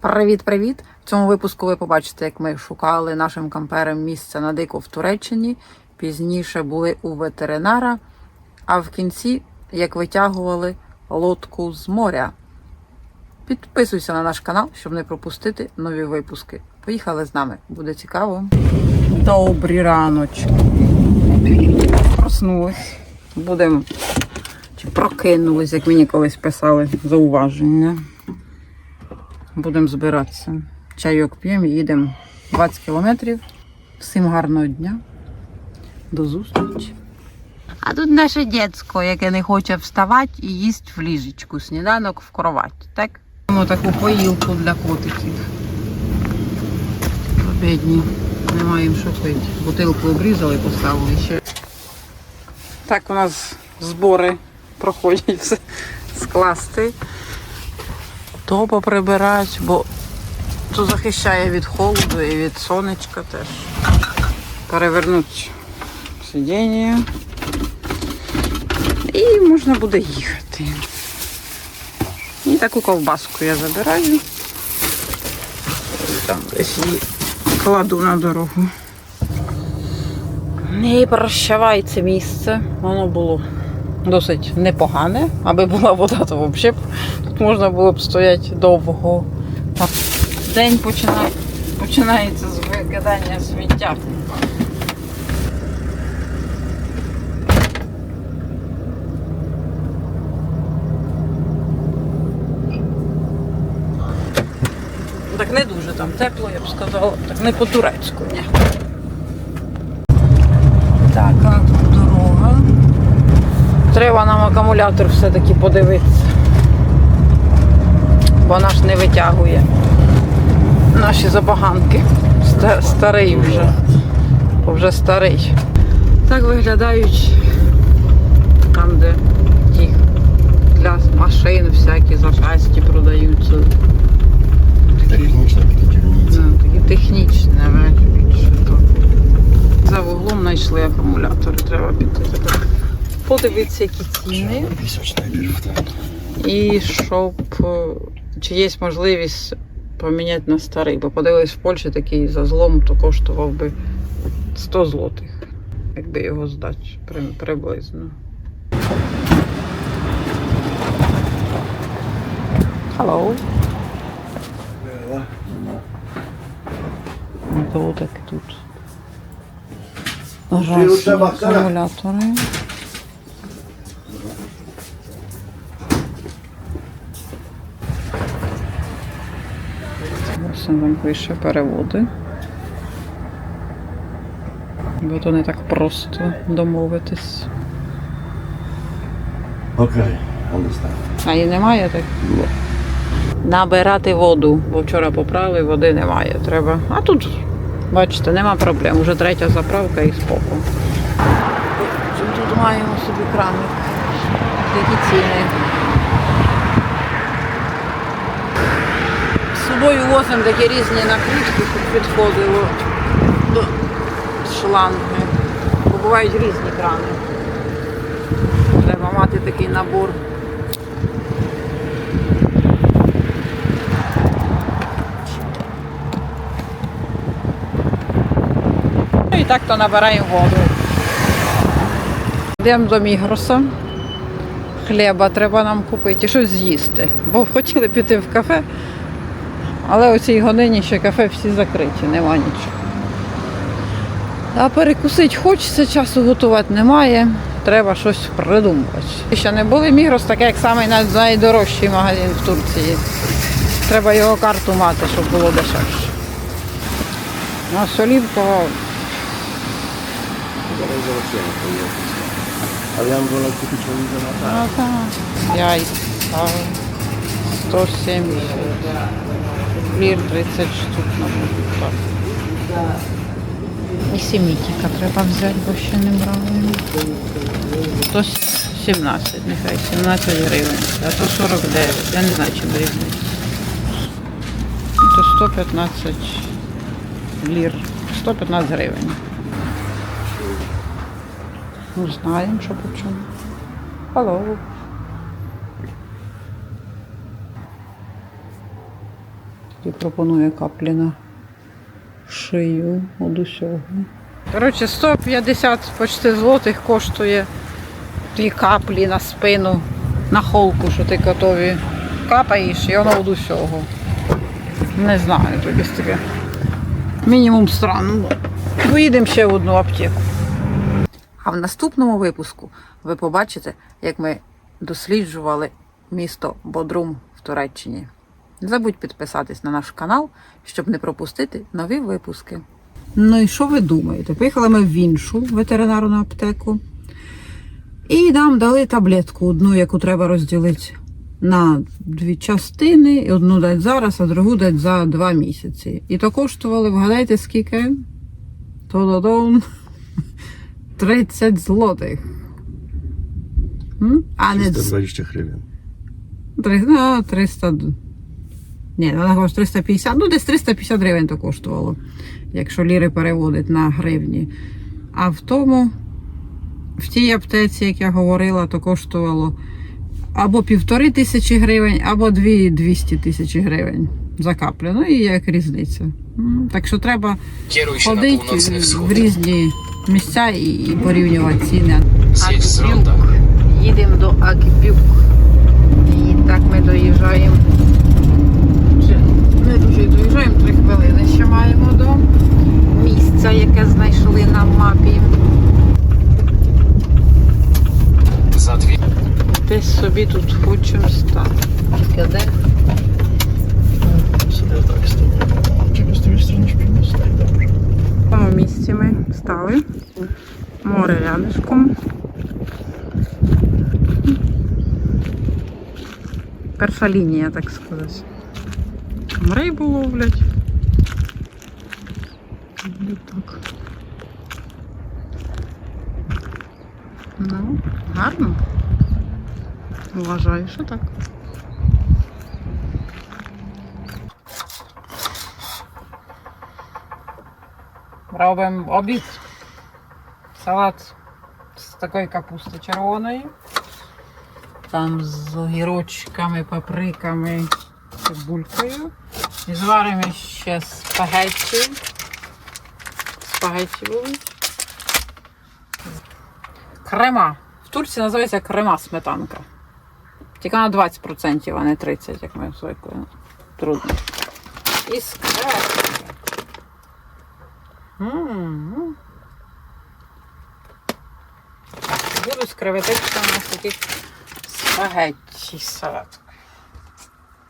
Привіт-привіт! В цьому випуску ви побачите, як ми шукали нашим кампером місце на дико в Туреччині. Пізніше були у ветеринара, а в кінці як витягували лодку з моря. Підписуйся на наш канал, щоб не пропустити нові випуски. Поїхали з нами, буде цікаво. Добрі раночки. Проснулись. Будемо чи прокинулись, як мені колись писали зауваження. Будемо збиратися. Чайок п'ємо і їдемо 20 кілометрів. Всім гарного дня. До зустрічі. А тут наше дітсько, яке не хоче вставати і їсть в ліжечку. Сніданок в кровать. Так? Маємо таку поїлку для котиків. Бідні. Немає їм що пити. Бутилку обрізали, поставили ще. Так у нас збори проходять все скласти то поприбирати, бо то захищає від холоду і від сонечка теж. Перевернути сидіння. І можна буде їхати. І таку ковбаску я забираю. Там десь її кладу на дорогу. І прощавай це місце. Воно було досить непогане. Аби була вода, то взагалі тут можна було б стояти довго. Так, день починає, починається з викидання сміття. Так не дуже там тепло, я б сказала. Так не по-турецьку, ні. Так, а. Треба нам акумулятор все-таки подивитися. Бо наш не витягує наші забаганки. Ста- Старий вже. Вже старий. Так виглядають там, де ті для машин всякі запчасті продаються. Технічна такі дільниці. Ну, такі технічні, навіть більше. То. За вуглом знайшли акумулятори. Треба піти тепер. Подивитися, які ціни. І щоб е, чи є можливість поміняти на старий. Бо подивились в Польщі такий за злом, то коштував би 100 злотих, якби його здати приблизно. Hello. То так тут. Раз, акумулятори. Там пише переводи. Бо то не так просто домовитись. Окей, understand. А і немає так? Набирати воду, бо вчора поправили, води немає. Треба. А тут, бачите, нема проблем. Уже третя заправка і споку. Тут маємо собі краник. Такі ціни. Собою возимо такі різні накрутки, щоб підходило до шланги. Бо бувають різні крани. Треба мати такий набор. Ну і так то набираємо воду. Йдемо до Мігроса. Хліба треба нам купити щось з'їсти. Бо хотіли піти в кафе, але у цій годині ще кафе всі закриті, нема нічого. А перекусити хочеться, часу готувати немає. Треба щось придумати. Ще не були Мігрос, таке як самий найдорожчий магазин в Турції. Треба його карту мати, щоб було дешевше. У нас Олівкова Зараз залишимо поїхати. Але я була купити чоловіка на. Яйця. 170. Лір 30 штук, мабуть. Так. І сімітіка треба взяти, бо ще не брали. 117, нехай 17 гривень. А то 49. Я не знаю, чим різниця. То 115 лір. 115 гривень. Ну, знаємо, що по чому. Hello. І пропонує каплі на шию від усього. Коротше, 150 почти злотих коштує дві каплі на спину, на холку, що ти котові капаєш, і воно від усього. Не знаю, тобі таке. Мінімум странно. Поїдемо ще в одну аптеку. А в наступному випуску ви побачите, як ми досліджували місто Бодрум в Туреччині. Не забудь підписатись на наш канал, щоб не пропустити нові випуски. Ну і що ви думаєте? Поїхали ми в іншу ветеринарну аптеку. І нам дали таблетку, одну, яку треба розділити на дві частини. І одну дати зараз, а другу дати за два місяці. І то коштували, вгадайте, скільки? То-додон. 30 злотих. М? А не 320 гривень. Три- ну, 300. Ні, вона каже 350, ну десь 350 гривень то коштувало, якщо ліри переводить на гривні. А в тому, в тій аптеці, як я говорила, то коштувало або півтори тисячі гривень, або 200 тисяч гривень за каплю. Ну і як різниця. Так що треба ходити в різні місця і, і порівнювати ціни. Zjedź. Їдемо до Акбюк. І так ми доїжджаємо. Чи не дуже й доїжджаємо, три хвилини ще маємо до місця, яке знайшли на мапі. Za dwie Десь собі тут хочемо стати. Де? Sobie tak z tyłu. Czego z tej strony śpimy? Stoi dobrze. В тому місці ми стали. Море рядышком. Перша лінія, так сказати. Там рибу ловлять. Так. Ну, гарно. Вважаю, що так. Робимо обід. Салат з такої капусти червоної. Там з огірочками, паприками, цибулькою. І зваримо ще спагетті. Спагетті будуть. Крема. В Турції називається крема сметанка. Тільки на 20%, а не 30%, як ми звикли. Трудно. І. М. Буду з креветочками такі спагетті салат.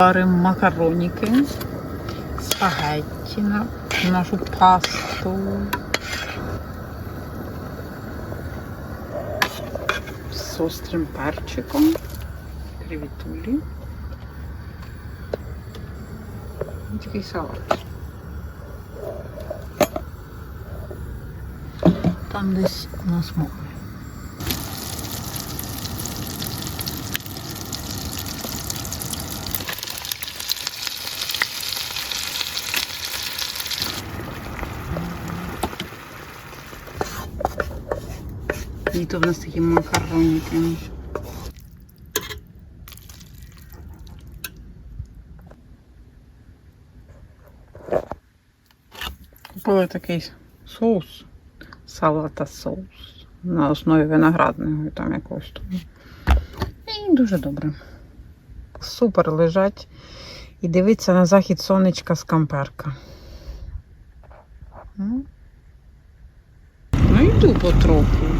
Варимо макароніки, спагетті на нашу пасту. З острим перчиком, кривітулі. І такий салат. Там десь у нас море. І то в нас такі макароніки. Купили такий соус салата соус на основі виноградного і там якогось тому. І дуже добре. Супер лежать і дивиться на захід сонечка з камперка. М. Ну йду потроху.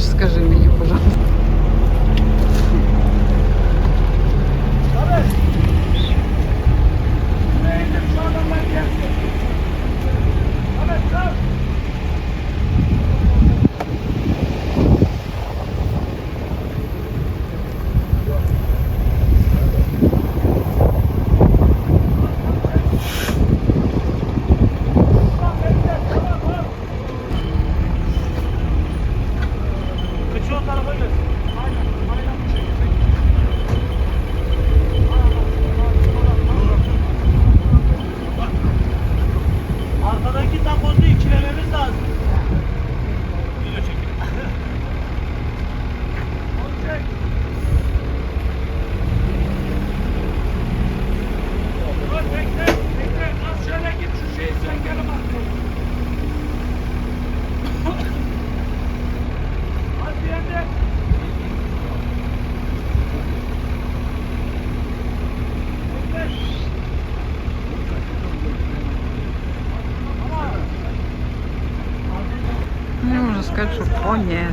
Стоїш, скажи мені, Не можу